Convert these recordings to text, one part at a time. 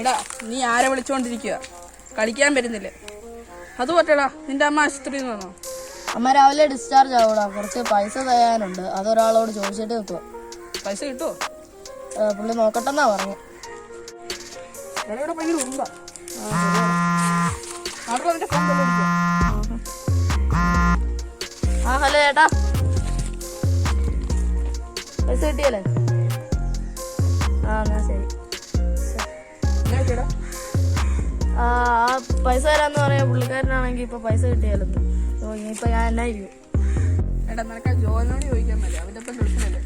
എടാ നീ ആരെ വിളിച്ചോണ്ടിരിക്കുക കളിക്കാൻ വരുന്നില്ല? അത് പറ്റടാ നിന്റെ അമ്മ ആശുപത്രിയിൽ നിന്ന് വന്നോ? അമ്മ രാവിലെ ഡിസ്ചാർജ് ആവടാ. കുറച്ച് പൈസ തരാനുണ്ട്. അതൊരാളോട് ചോദിച്ചിട്ട് കിട്ടുക പൈസ കിട്ടുമോ പുള്ളി നോക്കട്ടെന്നാ പറഞ്ഞു ഇവിടെ ഭയങ്കര ആ ഹലോ ചേട്ടാ പൈസ കിട്ടിയല്ലേ? ആ എന്നാ ശരി. ആ പൈസ തരാന്ന് പറയാ പുള്ളിക്കാരനാണെങ്കിൽ ഇപ്പൊ പൈസ കിട്ടിയാലോ ഇനിയിപ്പോ ഞാൻ എന്നാ ഇരിക്കും എടാ നിനക്ക് ആ ജോലിനോട് ചോദിക്കാൻ മതി. അവന്റെ ഇപ്പൊ ഗൾഫിലല്ലേ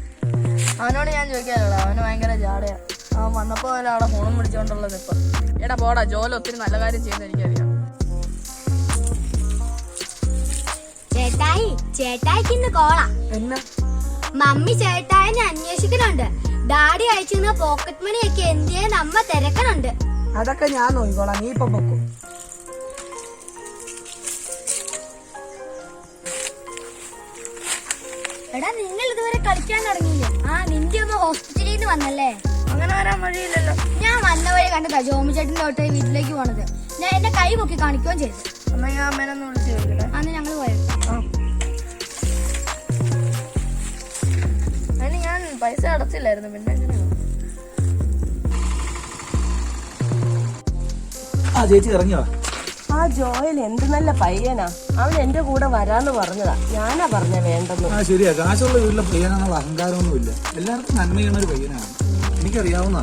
അവനോട് ഞാൻ ചോദിക്കാറില്ല. അവന് ഭയങ്കര ജാടയാ. അവൻ വന്നപ്പോ അവൻ അവിടെ ഫോണും പിടിച്ചോണ്ടുള്ളത് ഇപ്പൊ. എടാ പോടാ ജോലി ഒത്തിരി നല്ല കാര്യം ചെയ്യുന്ന എനിക്കറിയാം. ചേട്ടായി ചേട്ടായിക്ക് ഇന്ന് കോളാ. എന്നാ? മമ്മി ചേട്ടായിനെ അന്വേഷിക്കുന്നുണ്ട്. ഡാഡി അയച്ചിരുന്ന പോക്കറ്റ് മണി ഒക്കെ നമ്മ തിരക്കണുണ്ട്. അതൊക്കെ ഞാൻ നോക്കിക്കോളാം നീ ഇപ്പൊ പൊക്കും എടാ നിങ്ങൾ ഇതുവരെ കളിക്കാൻ തുടങ്ങിയില്ല? ആ നിന്റെ ഒന്ന് ഹോസ്പിറ്റലിൽ നിന്ന് വന്നല്ലേ? അങ്ങനെ വരാൻ വഴിയില്ലല്ലോ. ഞാൻ വന്ന വഴി കണ്ടതാ ജോമി ചേട്ടന്റെ തൊട്ട് വീട്ടിലേക്ക് പോണത്. ഞാൻ എന്റെ കൈ പൊക്കി കാണിക്കുകയും ചെയ്തു. അമ്മ ഞാൻ അമ്മേനെ ഒന്ന് വിളിച്ച് ചോദിക്കട്ടെ. അന്ന് ഞങ്ങൾ പോയത്. അതിന് ഞാൻ പൈസ അടച്ചില്ലായിരുന്നു പിന്നെ. ആ ചേച്ചി ഇറങ്ങിയോ? ആ ജോയൽ എന്ത് നല്ല പയ്യനാ. അവൻ എന്റെ കൂടെ വരാന്ന് പറഞ്ഞതാ. ഞാനാ പറഞ്ഞ വേണ്ടെന്ന്. ആ ശരിയാ. കാശുള്ള വീട്ടിലെ പയ്യനാണെന്നുള്ള അഹങ്കാരമൊന്നുമില്ല. എല്ലാവർക്കും നന്മ ചെയ്യുന്ന ഒരു പയ്യനാണ്. എനിക്കറിയാവുന്ന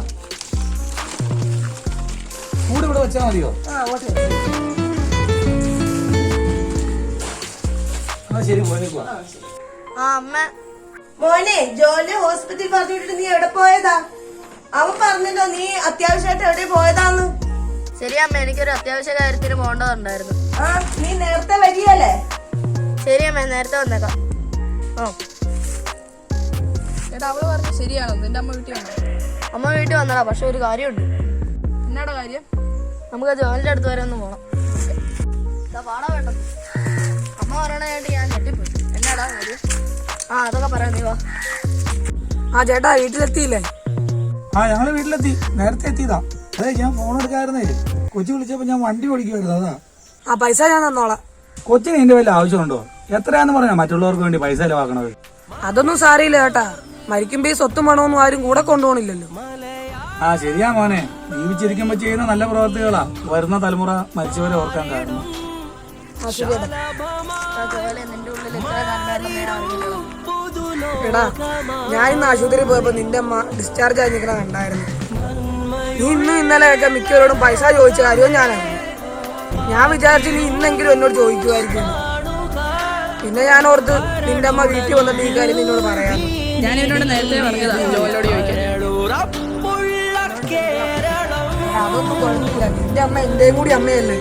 കൂടെ ഇവിടെ വെച്ചാ മതിയോ? ആ അങ്ങോട്ട് ആ ശരി ആ അമ്മ. മോനെ ജോലി ഹോസ്പിറ്റലിൽ പറഞ്ഞിട്ട് നീ എവിടെ പോയതാ? അവൻ പറഞ്ഞല്ലോ നീ അത്യാവശ്യമായിട്ട് എവിടെ പോയതാന്ന്. ശരി അമ്മ എനിക്കൊരു അത്യാവശ്യ കാര്യത്തിന് പോകേണ്ടതുണ്ടായിരുന്നു ആ നീ നേരത്തെ വരികയല്ലേ? ശരിയമ്മ നേരത്തെ വന്നേക്കാം. ഓ. അവൾ പറഞ്ഞു ശരിയാണോ? നിന്റെ അമ്മ വീട്ടിൽ വന്നോ? അമ്മ വീട്ടിൽ വന്നടാ പക്ഷെ ഒരു കാര്യമുണ്ട്. എന്നാടാ കാര്യം? നമുക്ക് ജോലിന്റെ അടുത്ത് വരെ ഒന്ന് പോണം. പാടാ വേണ്ടത്. അമ്മ പറയണായിട്ട് ഞാൻ ഞെട്ടിപ്പോയി. എന്നാടാ കാര്യം ആ അതൊക്കെ പറയാം നീ വാ. ആ ചേട്ടാ വീട്ടിലെത്തിയില്ലേ? ആ ഞങ്ങൾ വീട്ടിലെത്തി. നേരത്തെ എത്തിയതാ. അതെ ഞാൻ ഫോൺ എടുക്കായിരുന്നേ. കൊച്ചു വിളിച്ചപ്പോ ഞാൻ വണ്ടി ഓടിക്കുമായിരുന്നു അതാ. ആ പൈസ ഞാൻ തന്നോളാം. കൊച്ചിന് എന്റെ വല്ല ആവശ്യമുണ്ടോ? എത്രയാന്ന് പറഞ്ഞാ മറ്റുള്ളവർക്ക് വേണ്ടി പൈസ ചെലവാക്കണത്? അതൊന്നും സാരയില്ല കേട്ടാ മരിക്കുമ്പോ ഈ സ്വത്തും പണമൊന്നും ആരും കൂടെ കൊണ്ടുപോകണില്ലല്ലോ. ആ ശരിയാ മോനെ. ജീവിച്ചിരിക്കുമ്പോ ചെയ്യുന്ന നല്ല പ്രവർത്തികളാ. വരുന്ന തലമുറ മരിച്ചവരെ ഓർക്കാൻ കാരണം. ഞാൻ അറിയില്ലല്ലോ എടാ ഞാൻ ഇന്ന് ആശുപത്രിയിൽ പോയപ്പോ നിന്റെ അമ്മ ഡിസ്ചാർജ് ആയി നിൽക്കണ കണ്ടായിരുന്നു. ഇന്നും ഇന്നലെയൊക്കെ മിക്കവരോടും പൈസ ചോദിച്ച കാര്യവും ഞാനാണ്. ഞാൻ വിചാരിച്ചു നീ ഇന്നെങ്കിലും എന്നോട് ചോദിക്കുമായിരിക്കും. പിന്നെ ഞാൻ ഓർത്ത് നിന്റെ അമ്മ വീട്ടിൽ വന്നിട്ട് ഈ കാര്യം നിന്നോട് പറയാം. ഞാൻ എന്നോട് നേരത്തെ പറഞ്ഞതാണ് ജോലിയോട് ചോദിക്കാൻ. അതൊന്നും കുഴപ്പമില്ല. നിന്റെ അമ്മ എന്റെയും കൂടി അമ്മയല്ലേ?